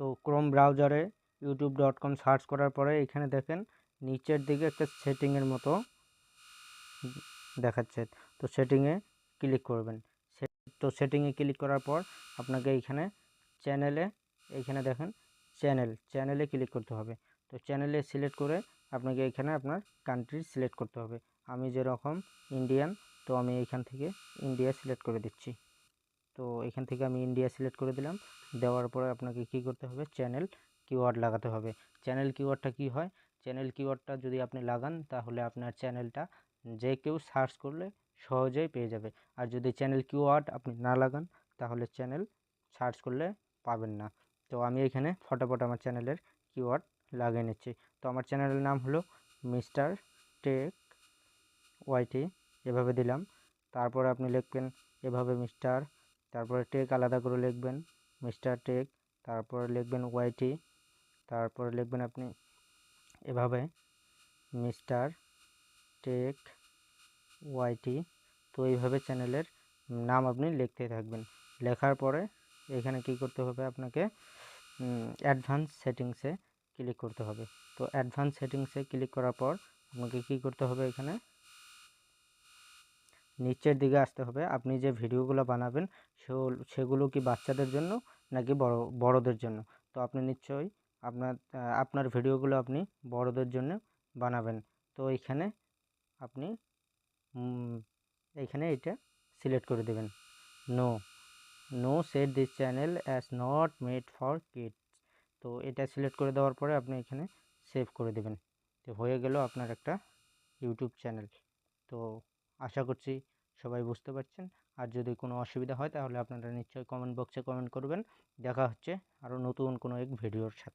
তো ক্রোম ব্রাউজারে YouTube dot com search করার পরে এখানে দেখেন নিচের দিকে একটা সেটিংয়ের মতো দেখাচ্ছে। তো সেটিংয়ে ক্লিক করবেন। তো সেটিংয়ে ক্লিক করার পর আপনাকে এইখানে চ্যানেলে এইখানে দেখেন চ্যানেল চ্যানেলে ক্লিক করতে হবে। তো চ্যানেলে সিলেক্ট করে আপনাকে এখানে আপনার কান্ট্রি সিলেক্ট করতে হবে। আমি যেরকম ইন্ডিয়ান তো আমি এইখান থেকে ইন্ডিয়া সিলেক্ট করে দিচ্ছি। তো এখান থেকে আমি ইন্ডিয়া সিলেক্ট করে দিলাম। দেওয়ার পরে আপনাকে কি করতে হবে? চ্যানেল কিওয়ার্ড লাগাতে হবে। চ্যানেল কিওয়ার্ডটা কি হয়? চ্যানেল কিওয়ার্ডটা যদি আপনি লাগান, তাহলে আপনার চ্যানেলটা যে কেউ সার্চ করলে সহজেই পেয়ে যাবে। আর যদি চ্যানেল কিওয়ার্ড আপনি না লাগান, তাহলে চ্যানেল সার্চ করলে পাবেন না। তো আমি এখানে ফটাফট আমার চ্যানেলের কিওয়ার্ড লাগিয়ে নিচ্ছি। তো আমার চ্যানেলের নাম হলো মিস্টার টেক ওয়াইটি এভাবে দিলাম। তারপরে আপনি লিখবেন, এভাবে মিস্টার তারপরে টেক আলাদা করে লিখবেন মিস্টার টেক তারপরে লিখবেন ওয়াইটি তারপরে লিখবেন আপনি এভাবে মিস্টার টেক ওয়াইটি তো এইভাবে চ্যানেলের নাম আপনি লিখতে থাকবেন। লেখার পরে এখানে কি করতে হবে আপনাকে? অ্যাডভান্স সেটিংসে ক্লিক করতে হবে। তো অ্যাডভান্স সেটিংসে ক্লিক করার পর আপনাকে কি করতে হবে এখানে? নিচের দিকে আসতে হবে। আপনি যে ভিডিওগুলো বানাবেন, সেগুলো কি বাচ্চাদের জন্য নাকি বড়, বড়দের জন্য? তো আপনি নিশ্চয়ই আপনার আপনার ভিডিওগুলো আপনি বড়দের জন্য বানাবেন। তো এইখানে আপনি এইখানে এটা সিলেক্ট করে দেবেন। No no set this channel as not made for kids. তো এটা সিলেক্ট করে দেওয়ার পরে আপনি এখানে সেভ করে দেবেন। তো হয়ে গেল আপনার একটা ইউটিউব চ্যানেল। তো আশা করছি সবাই বুঝতে পারছেন। আর যদি কোনো অসুবিধা হয় তাহলে আপনারা নিশ্চয়ই কমেন্ট বক্সে কমেন্ট করবেন। দেখা হচ্ছে আরও নতুন কোনো এক ভিডিওর সাথে।